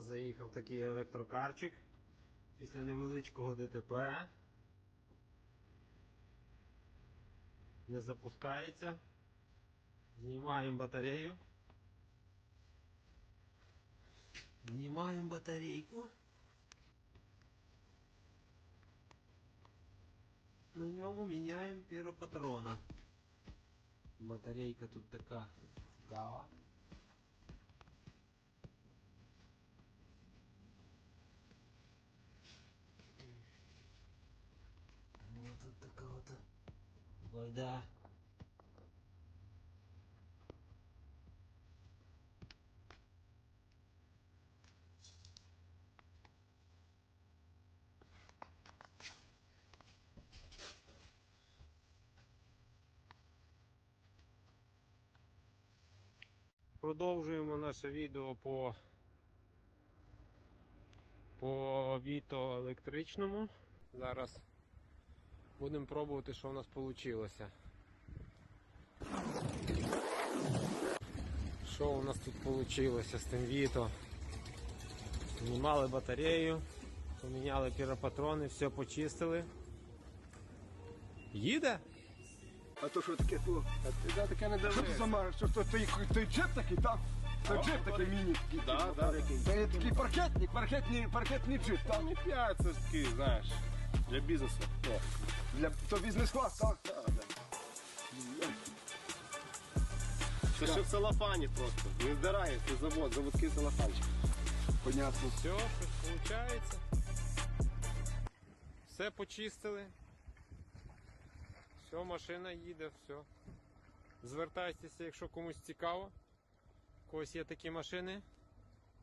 нас заїхав такий електрокарчик після невеличкого ДТП. Не запускається. Знімаємо батарею. Знімаємо батарейку. На ньому міняємо піропатрона. Батарейка тут така цікава. Тут така от вода. Продовжуємо наше відео по, по Віто. Зараз будемо пробувати, що в нас вийшло. Що у нас тут вийшло з тим Віто? Знімали батарею, поміняли піропатрони, все почистили. Їде? А то що таке то? Ти за таке не Що ти сама? Що то той, той джип такий, так? Це джип такий міні. Да, да. такий. Це такий паркетник, паркетний, паркетний джип, так? Там не п'ять, це ж такий, знаєш, для бізнесу. О, Для то бізнес-клас, так? Це ще в целофані просто. Не здирає, це завод, заводський целофанчик. Понятно. Все, щось виходить. Все почистили. Все, машина їде, все. Звертайтеся, якщо комусь цікаво. У когось є такі машини.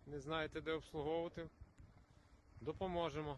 Не знаєте, де обслуговувати. Допоможемо.